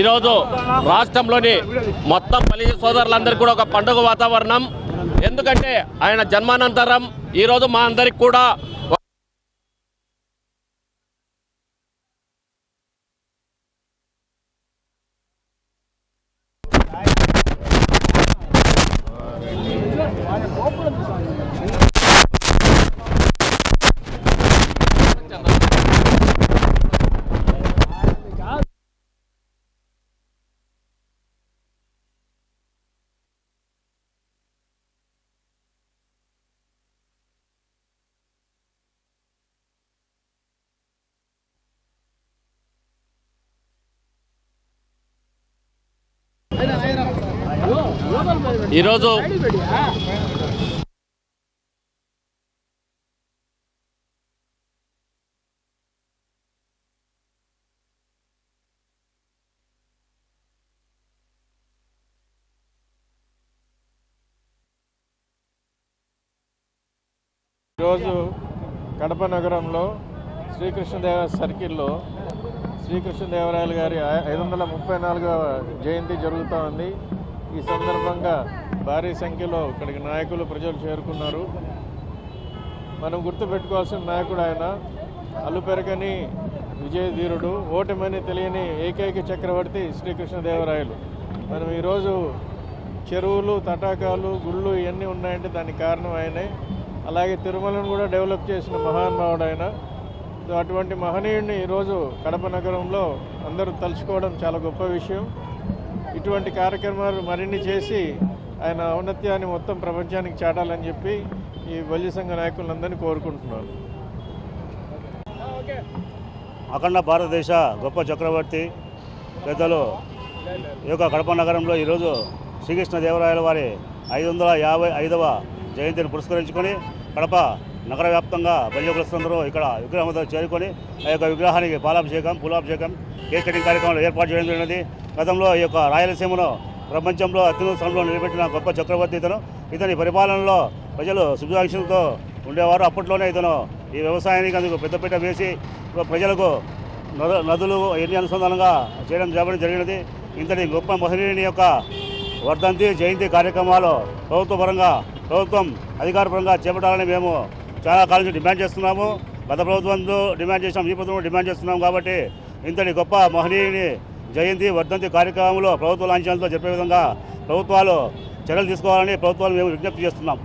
ఈరోజు రాష్ట్రంలోని మొత్తం బలిజ సోదరులందరికీ కూడా ఒక పండుగ వాతావరణం. ఎందుకంటే ఆయన జన్మానంతరం ఈరోజు మా అందరికి కూడా ఈరోజు ఈరోజు కడప నగరంలో శ్రీకృష్ణదేవ సర్కిల్లో శ్రీకృష్ణదేవరాయలు గారి ఐదు వందల ముప్పై నాలుగవ జయంతి జరుగుతూ ఉంది. ఈ సందర్భంగా భారీ సంఖ్యలో ఇక్కడికి నాయకులు ప్రజలు చేరుకున్నారు. మనం గుర్తుపెట్టుకోవాల్సిన నాయకుడు ఆయన. అల్లుపెరగని విజయధీరుడు ఓటమని తెలియని ఏకైక చక్రవర్తి శ్రీకృష్ణదేవరాయలు. మనం ఈరోజు చెరువులు తటాకాలు గుళ్ళు ఇవన్నీ ఉన్నాయంటే దానికి కారణం ఆయనే. అలాగే తిరుమలను కూడా డెవలప్ చేసిన మహానుభావుడు ఆయన. సో అటువంటి మహనీయుడిని ఈరోజు కడప నగరంలో అందరూ తలుచుకోవడం చాలా గొప్ప విషయం. ఇటువంటి కార్యక్రమాలు మరిన్ని చేసి ఆయన ఔన్నత్యాన్ని మొత్తం ప్రపంచానికి చాటాలని చెప్పి ఈ బల్య సంఘ నాయకులందరినీ కోరుకుంటున్నాను. అఖండ భారతదేశ గొప్ప చక్రవర్తి పెద్దలు ఈ యొక్క కడప నగరంలో ఈరోజు శ్రీకృష్ణదేవరాయల వారి ఐదు వందల యాభై ఐదవ జయంతిని పురస్కరించుకొని కడప నగర వ్యాప్తంగా బల్యకులస్తులందరూ ఇక్కడ విగ్రహం చేరుకొని ఆ యొక్క విగ్రహానికి పాలాభిషేకం పూలాభిషేకం కేక్ కటింగ్ కార్యక్రమాలు ఏర్పాటు చేయడం జరిగినది. గతంలో ఈ యొక్క రాయలసీమను ప్రపంచంలో అత్యున్నత స్థానంలో నిలబెట్టిన గొప్ప చక్రవర్తి ఇతను. ఇతని పరిపాలనలో ప్రజలు శుభాకాంక్షలతో ఉండేవారు. అప్పట్లోనే ఇతను ఈ వ్యవసాయానికి అందుకు పెద్దపీట వేసి ప్రజలకు నదులు ఎన్ని అనుసంధానంగా చేయడం జరగడం జరిగినది. ఇంతటి గొప్ప మహనీయుని యొక్క వర్ధంతి జయంతి కార్యక్రమాలు ప్రభుత్వ పరంగా ప్రభుత్వం అధికారపరంగా చేపట్టాలని మేము చాలా కాలం నుంచి డిమాండ్ చేస్తున్నాము. గత ప్రభుత్వంతో డిమాండ్ చేసినాం ఈ ప్రభుత్వం డిమాండ్ చేస్తున్నాం కాబట్టి ఇంతటి గొప్ప మహనీయుని జయంతి వర్ధంతి కార్యక్రమంలో ప్రభుత్వ లాంఛనాలతో జరిపే విధంగా ప్రభుత్వాలు చర్యలు తీసుకోవాలని ప్రభుత్వాలు మేము విజ్ఞప్తి చేస్తున్నాం.